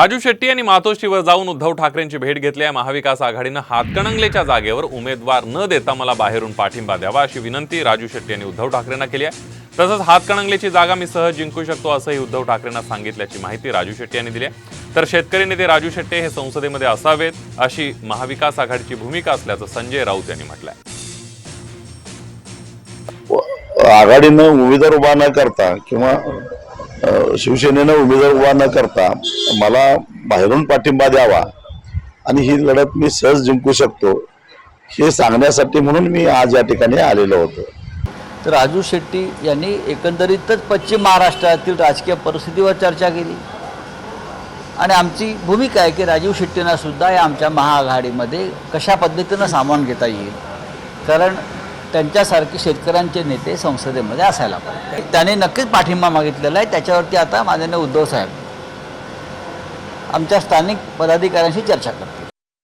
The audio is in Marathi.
राजू शेट्टी यांनी मातोश्रीवर जाऊन उद्धव ठाकरेंची भेट घेतली. आहे महाविकास आघाडीनं हातकणंगलेच्या जागेवर उमेदवार न देता मला बाहेरून पाठिंबा द्यावा अशी विनंती राजू शेट्टी यांनी उद्धव ठाकरेंना केली आहे. तसंच हातकणंगलेची जागा मी सहज जिंकू शकतो असंही उद्धव ठाकरेंना सांगितल्याची माहिती राजू शेट्टी यांनी दिली आहे. तर शेतकरी नेते राजू शेट्टी हे संसदेमध्ये असावेत अशी महाविकास आघाडीची भूमिका असल्याचं संजय राऊत यांनी म्हटलंय. आघाडीनं उमेदवार उभा न करता किंवा शिवसेनेनं उमेदवार उभा न करता मला बाहेरून पाठिंबा द्यावा आणि ही लढत मी सहज जिंकू शकतो हे सांगण्यासाठी म्हणून मी आज या ठिकाणी आलेलो होतो. तर राजू शेट्टी यांनी एकंदरीतच पश्चिम महाराष्ट्रातील राजकीय परिस्थितीवर चर्चा केली. आणि आमची भूमिका आहे की राजीव शेट्टींना सुद्धा या आमच्या महाआघाडीमध्ये कशा पद्धतीनं सामावून घेता येईल. कारण त्यांच्यासारखे शेतकऱ्यांचे नेते संसदेमध्ये असायला पाहिजे. त्याने नक्कीच पाठिंबा मागितलेला आहे. त्याच्यावरती आता माननीय उद्धव साहेब आमच्या स्थानिक पदाधिकाऱ्यांशी चर्चा करतात.